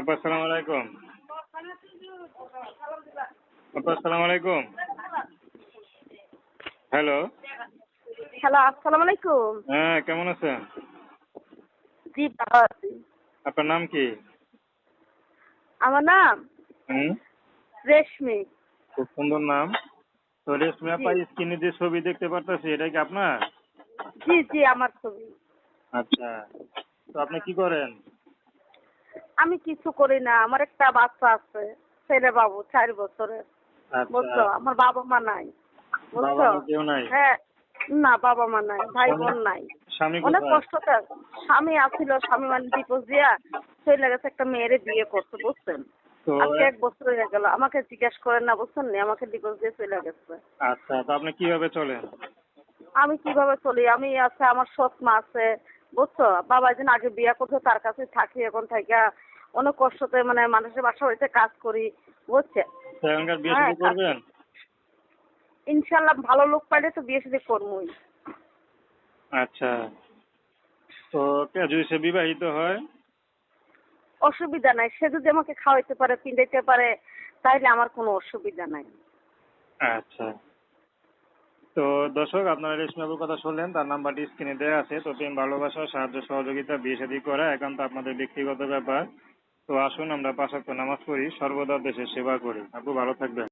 আপা আসসালামু আলাইকুম। আপা আসসালামু আলাইকুম। হ্যালো। হ্যালো আসসালামু আলাইকুম। হ্যাঁ কেমন আছেন? জি ভালো আছি। আপনার নাম কি? আমার নাম হুম। রেশমি। খুব সুন্দর নাম। তো রেশমি আপা স্ক্রিনে যে ছবি দেখতে পারতেছি এটা কি আপনার? জি জি আমার ছবি। আচ্ছা। তো আপনি কি করেন? আমি কিছু করি না। আমার একটা বাচ্চা আছে ছেলে বাবু চার বছরের। বুঝছ? আচ্ছা আমার বাবা মা নাই। বুঝছ? হ্যাঁ। না বাবা মা নাই ভাই বোন নাই। অনেক কষ্টতে স্বামী আছিল স্বামী মানে ডিপোজ দিয়া চলে গেছে একটা মেয়েরে বিয়ে করছে বুঝছেন? আজকে এক বছর হয়ে গেল। আমাকে জিজ্ঞেস করেন না বুঝছেন নি? আমাকে ডিপোজ দিয়ে চলে গেছে। আচ্ছা তো আপনি কীভাবে চলেন? আমি কীভাবে চলি? আমি আছে আমার সৎ মা আছে। বুঝছ? বাবা যেন আগে বিয়ে করছে তার কাছে থাকি এখন থেকে অনেক কষ্টতে মানে মানুষের বাসা বাড়িতে কাজ করি বুঝছে? হ্যাঁ, ইনশাল্লাহ ভালো লোক পাইলে তো বিয়ে শুধু করবোই আচ্ছা। তো কে যদি সে বিবাহিত হয়? অসুবিধা নাই সে যদি আমাকে খাওয়াইতে পারে পিন্ডাইতে পারে তাইলে আমার কোনো অসুবিধা নাই। আচ্ছা। তো দর্শক, আপনারা রেশমি বাবুর কথা শুনলেন, তার নাম্বারটি স্ক্রিনে দেওয়া আছে। তো প্রেম, ভালোবাসা, সাহায্য, সহযোগিতা, বিয়ে শাদী করা একান্ত আপনাদের ব্যক্তিগত ব্যাপার। তো আসুন আমরা পাশাক্ত নামাজ পড়ি, সর্বদা দেশের সেবা করি। আপু, ভালো থাকবেন।